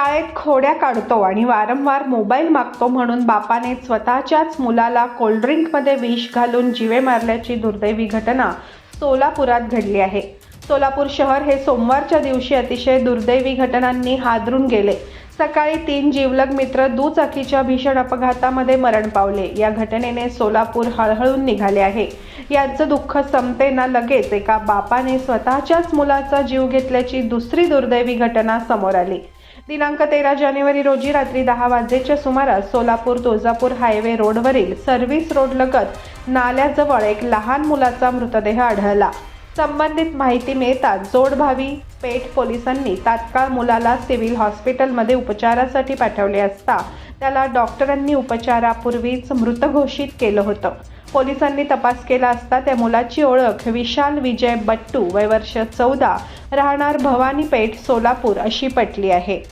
शाळेत खोड्या काढतो आणि वारंवार मोबाईल मागतो म्हणून बापाने स्वतःच्याच मुलाला कोल्ड्रिंकमध्ये विष घालून जिवे मारल्याची दुर्दैवी घटना सोलापुरात घडली आहे. सोलापूर शहर हे सोमवारच्या दिवशी अतिशय दुर्दैवी घटनांनी हादरून गेले. सकाळी तीन जीवलग मित्र दुचाकीच्या भीषण अपघातामध्ये मरण पावले. या घटनेने सोलापूर हळहळून निघाले आहे. याचं दुःख संपतेना लगेच एका बापाने स्वतःच्याच मुलाचा जीव घेतल्याची दुसरी दुर्दैवी घटना समोर आली. दिनांक तेरा जानेवारी रोजी रात्री दहा वाजेच्या सुमारास सोलापूर तुळजापूर हायवे रोडवरील सर्व्हिस रोडलगत नाल्याजवळ एक लहान मुलाचा मृतदेह आढळला. संबंधित माहिती मिळताच जोडभावी पेठ पोलिसांनी तात्काळ मुलाला सिव्हिल हॉस्पिटलमध्ये उपचारासाठी पाठवले असता त्याला डॉक्टरांनी उपचारापूर्वीच मृत घोषित केलं होतं. पोलिसांनी तपास केला असता त्या मुलाची ओळख विशाल विजय बट्टू वय वर्ष चौदा राहणार भवानी पेठ सोलापूर अशी पटली आहे.